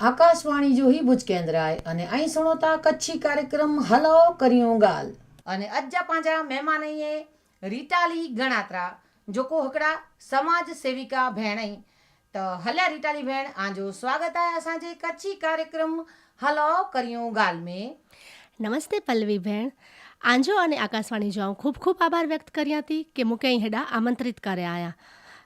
આકાશવાણી જોહી ભુજ કેન્દ્રાય અને અહીં સુણોતા કચ્છી કાર્યક્રમ હલો કર્યું ગાલ. અને અજ્જા પાંજા મહેમાનઈએ રીટાલી ગણાત્રા જોકો હકડા સમાજ સેવિકા ભેણઈ. તો હલ્યા રીટાલી ભેણ આજો સ્વાગત आहे असांजे કચ્છી કાર્યક્રમ હલો કર્યું ગાલ મેં. નમસ્તે પલ્લવી ભેણ. આંજો અને આકાશવાણી જો ખૂબ ખૂબ આભાર વ્યક્ત કર્યા હતી કે મૂકે હેડા આમંત્રિત કર્યા આયા.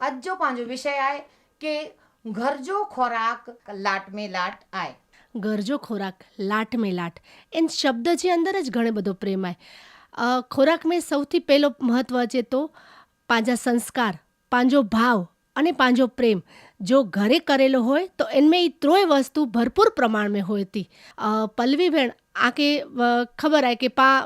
અજ જો પાંજો વિષય आहे કે ઘરજો ખોરાક લાટ મે લાટ આય. ઘરજો ખોરાક લાટ મે લાટ. એન શબ્દ જે અંદર જ ઘણો બધો પ્રેમ આય. ખોરાક મેં સૌથી પહેલો મહત્વ છે તો પાંજા સંસ્કાર, પાંજો ભાવ અને પાંજો પ્રેમ. જો ઘરે કરેલો હોય તો એનમે એ ત્રોય વસ્તુ ભરપૂર પ્રમાણમાં હોતી પલ્લવી બેન આ કે ખબર આય કે પા,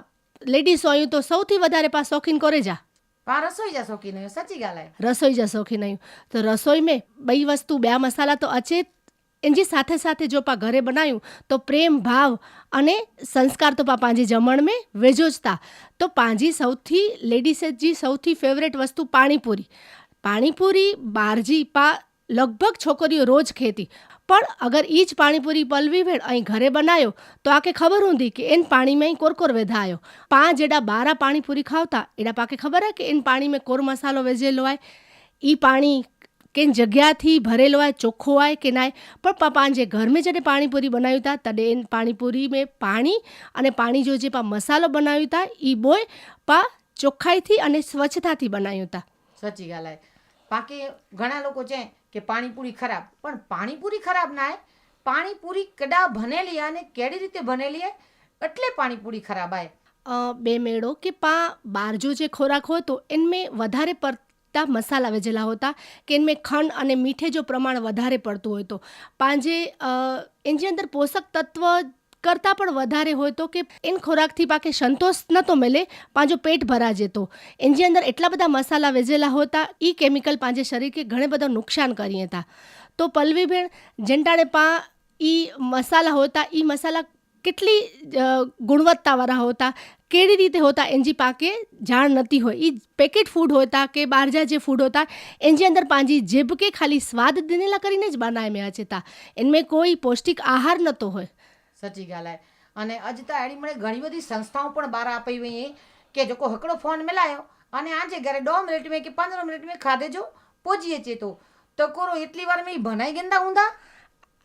લેડીઝ હોય તો સૌથી વધારે પા શોખીન કરે જા? पाण रसोई जा शौक़ीन आहियो सची ॻाल्हि आहे रसोई जा शौक़ीन आहियूं त रसोई में ॿई वस्तू ॿिया मसाला तो अचे इन जे साथे साथे जो पा घरे बनायूं तो प्रेम भाव अने संस्कार तो पा पंहिंजे जमण में विझोसि था तो पंहिंजी सौथी लेडीस जी सौथी फेवरेट वस्तू पाणीपुरी पाणीपुरी ॿार जी पा લગભગ છોકરીઓ રોજ ખેતી. પણ અગર એ જ પાણીપુરી પલવી વેણ અહીં ઘરે બનાવ્યો તો આકે ખબર ઊંધી કે એને પાણીમાં કોરકોર વેધાયો. પાંચ એડા બારા પાણીપુરી ખાવતા એડા પાકે ખબર હે કે એને પાણીમાં કોર મસાલો વેજેલો હોય એ પાણી કે જગ્યાથી ભરેલો હોય ચોખ્ખો હોય કે નાય? પણ પાપા જે ઘરમાં જ્યારે પાણીપુરી બનાવ્યું હતા તડે એને પાણીપુરી મેં પાણી અને પાણી જો જે પા મસાલો બનાવ્યું હતા એ બોય પા ચોખ્ખાઈથી અને સ્વચ્છતાથી બનાવ્યું હતા સાચી ગાલ પાકે ઘણા લોકો છે કે પાણીપુરી ખરાબ. પણ પાણીપુરી ખરાબ ના પાણીપુરી કડા ભનેલી અને કેડી રીતે ભનેલી એટલે પાણીપુરી ખરાબ આવે બે મેળો કે પા બારજો જે ખોરાક હોય હોતો એનમેં વધારે પડતા મસાલા વેજેલા હોતા કે એનમે ખંડ અને મીઠે જો પ્રમાણ વધારે પડતું હોય તો. પાંજે એની અંદર પોષક તત્વ કરતાં પણ વધારે હોય તો કે એન ખોરાકથી પાકે સંતોષ નહોતો મળે, પાંજો પેટ ભરા જતો. એની અંદર એટલા બધા મસાલા વેજેલા હોતા એ કેમિકલ પાંજે શરીર કે ઘણે બધા નુકસાન કરી હતા. તો પલ્લવીબેન જેંટાણે પા, ઈ મસાલા હોતા એ મસાલા કેટલી ગુણવત્તાવાળા હોતા, કેવી રીતે હોતા એની પાકે જાણ નથી હોય. એ પેકેટ ફૂડ હોતા કે બહારજા જે ફૂડ હોતા, એનજી અંદર પાંજી જેબ કે ખાલી સ્વાદ દિનેલા કરીને જ મેં હતા એનમેં કોઈ પૌષ્ટિક આહાર નહોતો હોય. સાચી ॻाल्हि आहे અને અજ તો એડી મળે ઘણી બધી સંસ્થાઓ પણ બહાર આપી हुई हैं કે जेको हिकिड़ो फोन मिलायो અને આજે ઘરે ॾह मिनट में कि पंद्रहं मिनट में खाधे जो पहुची अचे थो त कोरो એટલી વાર में ई बनाई वेंदा हूंदा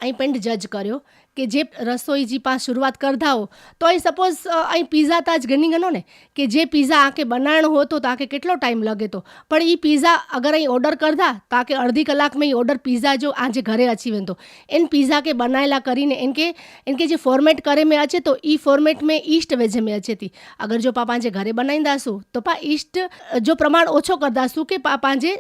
અહીં પેન્ટ જજ કર્યો કે જે રસોઈ જી પાસે શરૂઆત કરતા તો અહીં સપોઝ અહીં પીઝા તા જ ગણી ગણો ને, કે જે પીઝા આકે બનાવણો હોતો તો આકે કેટલો ટાઈમ લાગે તો. પણ એ પીઝા અગર અહીં ઓર્ડર કરતા તો આકે અડધી કલાકમાં એ ઓર્ડર પીઝા જો આજે ઘરે અચી વેંતો એન પીઝા કે બનાયેલા કરીને એન કે એન કે જે ફોર્મેટ કરે મેં અચે તો એ ફોર્મેટ મેં ઈસ્ટ વેજે મેં અચેતી અગર જો પા પાંજે ઘરે બનાવી દાસું, તો પા ઈસ્ટ જો પ્રમાણ ઓછો કર દાસું કે પા પાંજે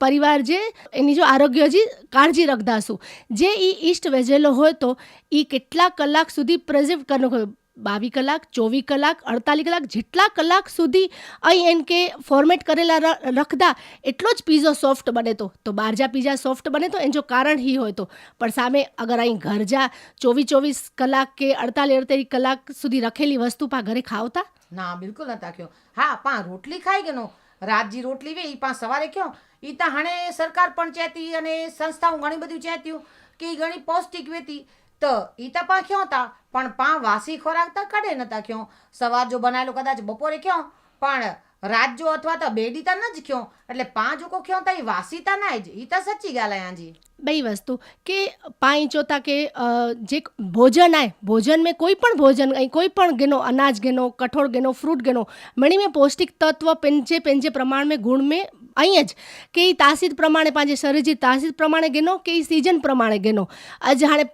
પરિવાર જે એની જો આરોગ્ય જી કાળજી રખદાસું જે એ ઈસ્ટ વેજેલો હોય તો ઈ કેટલા કલાક સુધી પ્રેઝર્વ કરનો બાવીસ કલાક, ચોવીસ કલાક, અડતાલીસ કલાક, જેટલા કલાક સુધી અહીં એમ કે ફોર્મેટ કરેલા ર- રખદા એટલો જ પીઝો સોફ્ટ બને તો. તો બારજા પીઝા સોફ્ટ બને તો એનું કારણ હી હોય તો. પણ સામે અગર અહીં ઘર જા ચોવીસ ચોવીસ કલાક કે અડતાલીસ અડતાલીસ કલાક સુધી રખેલી વસ્તુ પા ઘરે ખાવતા? ના, બિલકુલ નતા કયો. હા, પા રોટલી ખાઈ ગયો રાતજી રોટલી વે એ પા સવારે કયો. એ તા હાણે સરકાર પણ ચેતી અને સંસ્થાઓ ઘણી બધું ચેત્યું કે ઘણી પૌષ્ટિક વેતી. તો એ તો પણ ક્યાં હતા પણ પા વાસી ખોરાક તો કડે નતા ક્યાં. સવાર જો બનાવેલો કદાચ બપોરે ક્યાં, પણ રાત જો અથવા તો બેડી તા ન જ ક્યાં. એટલે પા જોકો ક્યાં તા એ વાસી તા ના જ. એ તો સચ્ચી ગાલ આજી. બે વસ્તુ. કે પાણી જોતા કે જે ભોજન આય, ભોજન મેં કોઈ પણ ભોજન કોઈ પણ ગેનો, અનાજ ગેનો, કઠોળ ગેનો, ફ્રૂટ ગેનો, મણી મેં પૌષ્ટિક તત્વ પેન્જે પેન્જે પ્રમાણ મેં, ગુણ મેં અહીંયા જ કે એ તાસીદ પ્રમાણે પાંજે શરીરજી તાસીદ પ્રમાણે ગેનો કે એ સિઝન પ્રમાણે ગેનો. આજે હાણે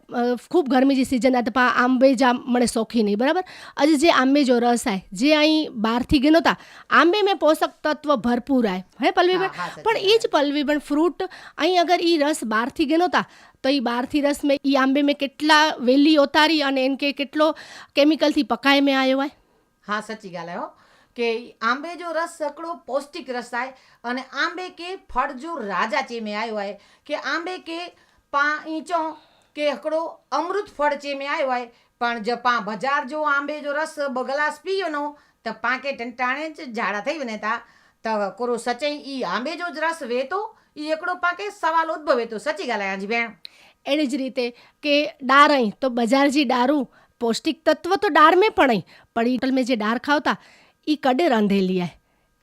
ખૂબ ગરમીજી સિઝન આ પા આંબે જ મને શોખી નહીં બરાબર? આજે જે આંબે જો રસ આય જે અહીં બહારથી ગેનો તા આંબે મેં પોષક તત્વ ભરપૂર આય. હે પલ્લવીબેન પણ એ જ પલ્લવીબેન ફ્રૂટ અહીં અગર એ રસ બહારથી ગેનો તા તો એ બહારથી રસ મેં એ આંબે મેં કેટલા વેલી ઉતારી અને એને કે કેટલો કેમિકલથી પકાય મેં આવ્યો હોય હા સાચી ગાલ હો. કે આંબે જો રસ સકડો પૌષ્ટિક રસ થાય અને આંબે કે ફળ જો રાજા ચેમે આવ્યો હોય, કે આંબે કે પા ઈંચો કે હકડો અમૃત ફળ ચેમે આવ્યો હોય, પણ જ પા બજાર જો આંબે જો રસ બગલાસ પીયો નો તો પાંકે ટંટાણે જ ઝાડા થઈ ને તા તો કોરો સચાઈ ઈ આંબે જો જ રસ વેતો, ઈ એકડો પાંકે સવાલ ઉદ્ભવે તો સચી ગાલા આજી બેન એની જ રીતે કે ડારઈ તો બજારજી ડારું, પૌષ્ટિક તત્વ તો ડાર મેં પણ પણ ઈ મેં જે ડાર ખાવતા એ કડે રાંધેલી आहे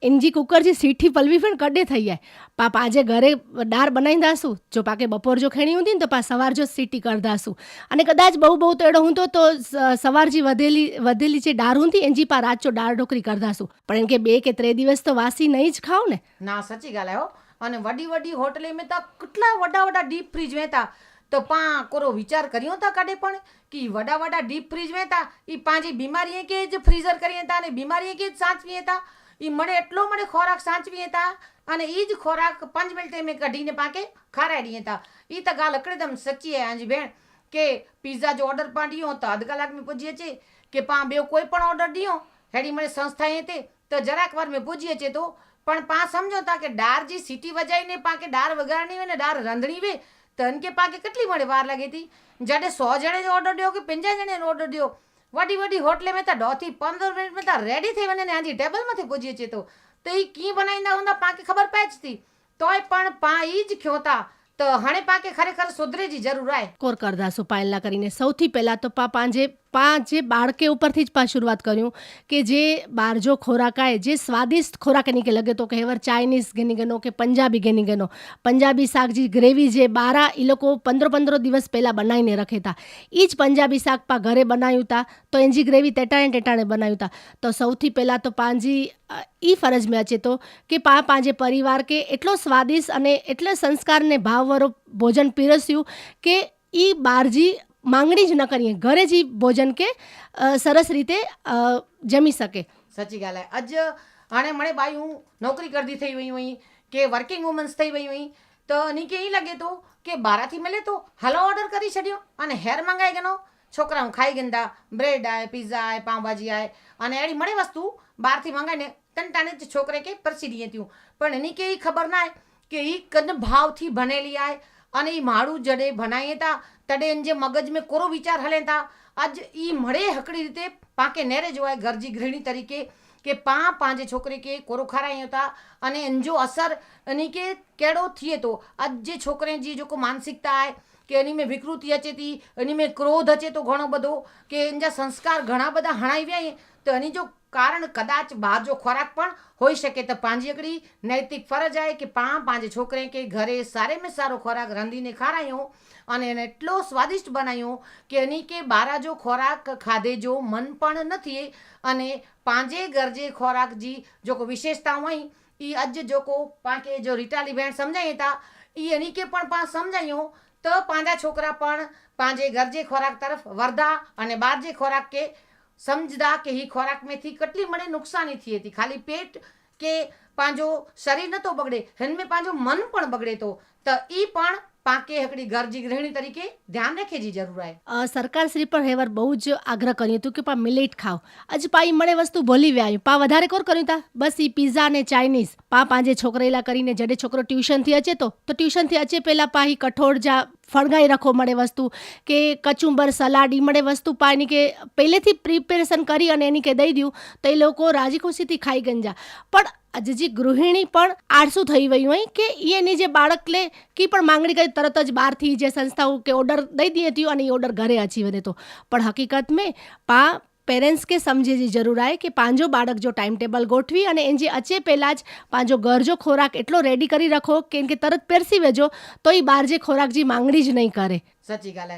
इन जी कुकर जी सीठी पलवी पण कॾे ठही आहे पा पंहिंजे घरे ॾार बनाईंदासूं जो पाके बपोर जो खणी हूंदी न त पा सवार जो सीटी कंदासूं अने कदाच बहु बहु त अहिड़ो हूंदो त सवार जी वधेली वधेली जे ॾार हूंदी इन जी पा राति जो ॾार ढोकरी कंदासूं पर हिन खे ॿिए के टे दिवस त वासी न ई ज खाओ न ना सची ॻाल्हायो अने वॾी वॾी होटले में त કેટલા वॾा वॾा डीप फ्रिज में था તો પા કોરો વિચાર કર્યો હતા કાઢે પણ? કે વડા વડા ડીપ ફ્રીજ વેતા એ પાંજી બીમારીએ કે જ ફ્રીઝર કરીએ હતા અને બીમારીએ કે જ સાચવીએ હતા એ મળે એટલો મળે ખોરાક સાચવીએ હતા અને એ જ ખોરાક પાંચ મિનિટે મેં કઢીને પાકે ખારાડીએ હતા એ તો ગાલ અકડેદમ સચી આંજી બેન, કે પીઝા જો ઓર્ડર પાડ્યો તો અધ કલાક મેં પૂછીએ છીએ કે પા બે કોઈ પણ ઓર્ડર દિયો હેડી મને સંસ્થાએ તે, તો જરાક વાર મેં પૂછીએ છીએ તો, પણ પા સમજો તા કે ડાર જે સીટી વજાઈને પા કે ડાર વગાડણી હોય ને ડાર રાંધણી હોય તન કે પાકે કેટલી મળે વાર લાગી હતી? જ્યારે સો જણે જ ઓર્ડર દો કે પંજા જણે ઓર્ડર દો વડી વડી હોટલે મેં તા દોથી પંદર મિનિટ મેં તા રેડી થઈ વને આજી ટેબલમાંથી પહોંચીએ છીએ તો. તો એ કી બનાવીને હું પાકે ખબર પાય હતી તોય પણ પા ઈ જ ખ્યોતા તો? હણે પાકે ખરેખર સુધરે જ જરૂર આય. કોર કરદાસો પાયલા કરીને સૌથી પહેલા તો પા પાંજે પા જે બાળકે ઉપરથી જ પા શરૂઆત કર્યું કે જે બાર જો ખોરાક આય જે સ્વાદિષ્ટ ખોરાક એની કે લગે તો કે હેવર ચાઇનીઝ ગેની ગનો કે પંજાબી ગેની ગનો પંજાબી શાક જે ગ્રેવી જે બારા એ લોકો પંદરો પંદરો દિવસ પહેલાં બનાવીને રખે તા. એ જ પંજાબી શાક પા ઘરે બનાવ્યું તા, તો એની ગ્રેવી ટેટાણે ટેટાણે બનાવ્યું તા. તો સૌથી પહેલાં તો પાંજી એ ફરજ મેં અચે તો કે પા પાંજે પરિવાર કે એટલો સ્વાદિષ્ટ અને એટલે સંસ્કારને ભાવવાળો ભોજન પીરસ્યું કે એ બારજી માંગણી જ ન કરીએ. ઘરે જ ભોજન કે સરસ રીતે જમી શકે. સાચી ગાલ. આજ હાણે મને બાઈ હું નોકરી કરતી થઈ વઈ વઈ, કે વર્કિંગ વુમન્સ થઈ વઈ વઈ, તો નીકે એ લાગે તો કે બારાથી મળે તો હાલો ઓર્ડર કરી છડ્યો. અને હેર મંગાઈ ગયો છોકરાઓ ખાઈ ગંદા બ્રેડ આય પીઝા આય, પાઉંભાજી આય. અને એડી મળે વસ્તુ બહારથી મંગાવીને તનટાને જ છોકરે કે પરસી દઈએ તું પણ એની કે એ ખબર ના કે એ કદ ભાવથી ભણેલી આય. અને એ માળું જડે ભણાઈએ તા. તડે જે મગજ મેં કોરો વિચાર હલે તા. આજ ઈ મળે હકડી રીતે પાંકે નેરે જોવાય ગરજી ગૃહિણી તરીકે કે પા પાંજે છોકરી કે કોરો ખારાઈ હતા અને એનજો અસર એની કે કેડો थिए તો. આજ જે છોકરે જી જોકો માનસિકતા આય કે એની મેં વિકૃતિ અચે તી, એની મેં ક્રોધ અચે તો ઘણો બધો. કે એના સંસ્કાર ઘણા બધા હણાઈ વ્યાય. તો એની જો કારણ કદાચ બાજો ખોરાક પણ હોઈ શકે. તો પાંજીકડી નૈતિક ફરજ આય કે પા પાંજે છોકરે કે ઘરે સારે મેં સારો ખોરાક રાંધીને ખારાયો અને એને એટલો સ્વાદિષ્ટ બનાવ્યો કે એની કે બારાજો ખોરાક ખાધે જો મન પણ નથી. અને પાંજે ગરજે ખોરાક જી જો કો વિશેષતા હોય એ અજ જો કો પાંકે જો રીટાલી બહેન સમજાય હતા એ એની કે પણ પા સમજાયો. તો પાંજા છોકરા પણ પાંજે ગરજે ખોરાક તરફ વરધા અને બારજે ખોરાક કે સમજદા કે હી ખોરાક મેથી કેટલી મને નુકસાની થઈ હતી. ખાલી પેટ કે પાંજો શરીર નતો બગડે હિનમે પાંજો મન પણ બગડે તો. તો ઈ પણ પાકે હકડી ગરજી ગૃહિણી તરીકે ધ્યાન રાખે જી જરૂર આય સરકાર શ્રી પર હેવર બહુ જ આગ્રહ કર્યું હતું કે પા મિલેટ ખાઓ. આજ પા ઈ મને વસ્તુ ભૂલી વ્યાયું. પા વધારે કોર કર્યું તા? બસ ઈ પીઝા ને ચાઇનીઝ પા પાંજે છોકરેલા કરીને જડે છોકરો ટ્યુશનથી અચે તો? તો ટ્યુશનથી અચે પહેલા પા ઈ કઠોળ જા ફળગાઈ રખો મળે વસ્તુ કે કચુંબર, સલાડ, ઈ મળે વસ્તુ પા એની કે પહેલેથી પ્રિપેરેશન કરી અને એની કે દઈ દઉં, તો એ લોકો રાજી ખુશીથી ખાઈ ગંજા. પણ જે ગૃહિણી પણ આળસુ થઈ વયું હોય કે એની જે બાળક લે, કી પણ માંગણી કરી તરત જ બહારથી જે સંસ્થાઓ કે ઓર્ડર દઈ દીધી થયું અને એ ઓર્ડર ઘરે અચી વને તો. પણ હકીકત મેં, પા પેરેન્ટ્સ કે સમજે જે જરૂર આવે કે પાંજો બાળક જો ટાઈમ ટેબલ ગોઠવી અને એને જે અચે પહેલાં જ પાંજો ઘર જો ખોરાક એટલો રેડી કરી રાખો કેમ કે તરત પેરસી વેજો તો એ બહાર જે ખોરાક જે માંગણી જ નહીં કરે. સાચી ગાલ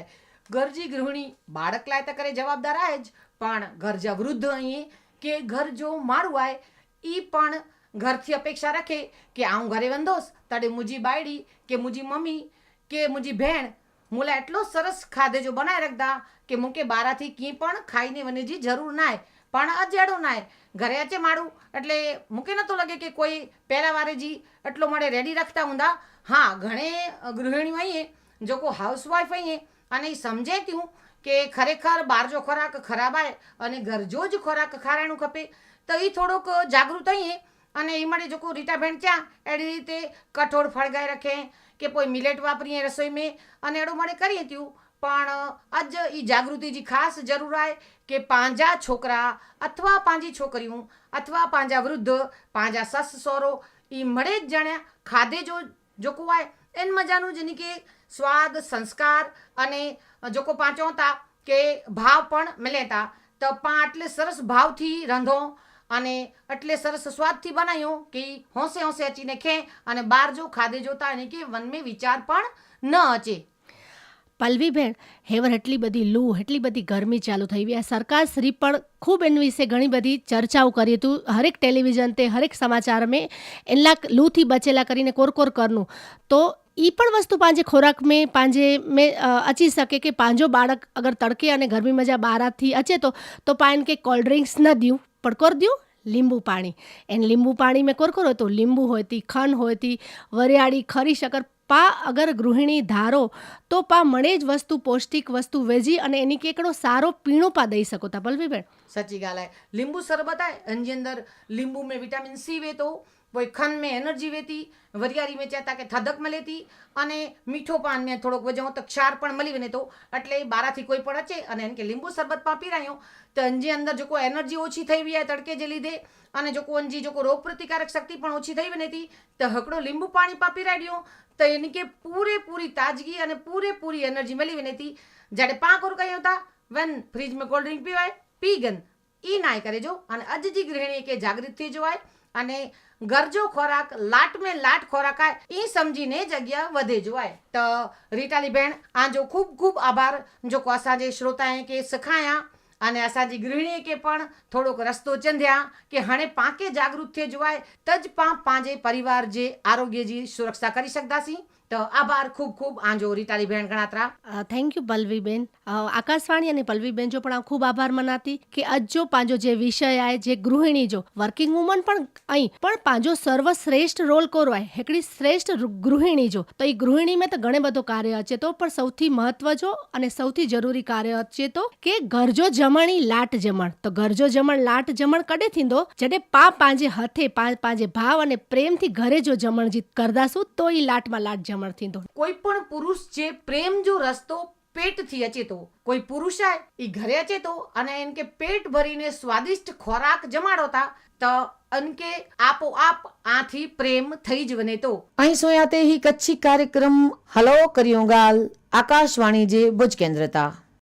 ગરજી ગૃહિણી બાળક લાય તો કરે જવાબદાર આવે જ, પણ ગરજા વૃદ્ધ અહીં કે ઘર જો મારું આવે એ પણ ઘરથી અપેક્ષા રાખે કે હું ઘરે વંદોસ તારે મુજી બાયડી કે મુજી મમ્મી કે મુજી ભેણ મુલા એટલો સરસ ખાધેજો બનાવી રાખતા કે મુકે બારાથી કી પણ ખાઈને વનેજી જરૂર નાય. પણ અજેડું નાય. ઘરે અચે મારું એટલે મૂકે નહોતું લાગે કે કોઈ પહેલા વારે જી એટલો મળે રેડી રાખતા ઊંધા. હા, ઘણે ગૃહિણીઓ અહીંયા જો કોઈ હાઉસવાઈફ અહીંયા અને એ સમજે તું કે ખરેખર બારજો ખોરાક ખરાબ આવે અને ઘરજો જ ખોરાક ખારાણું ખપે, તો એ થોડોક જાગૃત અહીંયા અને એ મળે જો કોઈ રીટાબેન ત્યાં, એડી રીતે કઠોળ ફળગાઈ રાખે કે કોઈ મિલેટ વાપરીએ રસોઈ મેં અને એડો મળે કરીએ ત્યું. પણ અજ એ જાગૃતિજી ખાસ જરૂર આય કે પાંજા છોકરા અથવા પાંજી છોકરીઓ અથવા પાંજા વૃદ્ધ, પાંજા સસ સોરો એ મળે જ જણ્યા ખાધે જો, જોકો આય. એન મજાનું જેની કે સ્વાદ, સંસ્કાર અને જોકો પાંચો હતા કે ભાવ પણ મળે તા તો પા એટલે સરસ ભાવથી રંધો અને એટલે સરસ સ્વાદથી બનાવ્યું કે હોંશે હોંશે અચીને ખે અને બાર જો ખાધે જોતા એને કે વન મેં વિચાર પણ ન અચે પલ્વીબેન હેવર એટલી બધી લૂ, એટલી બધી ગરમી ચાલુ થઈ ગઈ. આ સરકાર શ્રી પણ ખૂબ એના વિશે ઘણી બધી ચર્ચાઓ કરી હતું. હરેક ટેલિવિઝન તે હરેક સમાચાર મેં એટલા લૂથી બચેલા કરીને કોરકોર કરનું. તો એ પણ વસ્તુ પાંજે ખોરાક મેં પાંજે મેં અચી શકે કે પાંજો બાળક અગર તડકે અને ગરમીમાં જ્યાં બારાથી અચે તો તો પાન કે કોલ્ડ ન દ્યું પણ કરી દઉં લીંબુ પાણી. એને લીંબુ પાણી મેં કોરકોરો તો લીંબુ હોયતી ખંડ હોયતી વરિયાળી, ખરી શક્કર, પા અગર ગૃહિણી ધારો તો પા મળે જ વસ્તુ, પૌષ્ટિક વસ્તુ વેજી અને એની કેકડો સારો પીણો પા દઈ શકો તા પલવીબેન સાચી ગાલ લીંબુ શરબત આય, એની અંદર લીંબુ મેં વિટામિન સી વે તો કોઈ ખન મેં એનર્જી વેતી વરિયારી મેં ચહેતા કે થદક મળે હતી અને મીઠો પાન મેં થોડોક વજાઉં તો ક્ષાર પણ મળી વને તો. એટલે બારાથી કોઈ પણ અચે અને એને કે લીંબુ શરબત પણ પીરાયો તો અંજી અંદર જો કોઈ એનર્જી ઓછી થઈ હોય તડકે જે લીધે અને જો કોઈ અંજી જો કોઈ રોગ પ્રતિકારક શક્તિ પણ ઓછી થઈ વને હતી તો હકડો લીંબુ પાણી પણ પીરાડ્યો તો એની કે પૂરેપૂરી તાજગી અને પૂરેપૂરી એનર્જી મળી વને હતી જ્યારે પાંખ ઓર કહ્યું હતા? વન ફ્રીજમાં કોલ્ડ ડ્રિંક પીવાય, પી ગન. એ નાય કરે જો. અને અજજી ગૃહિણી કે જાગૃત થઈ જવાય. અને ગરજો ખોરાક લાટ મેં લાટ ખોરાક આય એ સમજીને જગ્યા વધે જોવાય. તો રીટાલી બેન આજો ખૂબ ખૂબ આભાર. જો કો અસાંજે શ્રોતાએ કે સખાયા અને અસાંજી ગૃહિણીએ કે પણ થોડોક રસ્તો ચંધ્યા કે હણે પાંકે જાગૃત થે જોવાય, તજ પા પાંજે પરિવાર જે આરોગ્ય જી સુરક્ષા કરી શકદાસી તો આભાર, ખૂબ ખૂબ આંજો રીટાલી બેન Ganatra. Thank you Palviben. Akashvani અને પલ્વીબેન જો પણ આ ખૂબ આભાર મનાતી કે અજો પાંજો જે વિષય આય, જે ગૃહિણી જો વર્કિંગ વુમન પણ અહીં, પણ પાંજો સર્વશ્રેષ્ઠ રોલ કરવાય, હેકડી શ્રેષ્ઠ ગૃહિણી જો. તો એ ગૃહિણી મેં તો ઘણે બધો કાર્ય છે તો પણ સૌથી મહત્વ જો અને સૌથી જરૂરી કાર્ય છે તો કે ગરજો જમણી લાટ જમણ. તો ગરજો જમણ લાટ જમણ કડે થીંદો જડે પા પાંજે હથે, પા પાંજે ભાવ અને પ્રેમથી ઘરે જો જમણ જીત કરદાસું તો એ લાટમાં લાટ જમણ ભલામણ थींदो કોઈ પણ પુરુષ જે પ્રેમ જો રસ્તો પેટથી અચે કોઈ પુરુષાય એ ઘરે અચે તો અને એમ કે પેટ ભરીને સ્વાદિષ્ટ ખોરાક જમાડોતા તો અનકે આપોઆપ આથી પ્રેમ થઈ જ વને તો. અહીં સોયાતે હી કચ્છી કાર્યક્રમ હલો કર્યો ગાલ આકાશવાણી જે ભુજ કેન્દ્રતા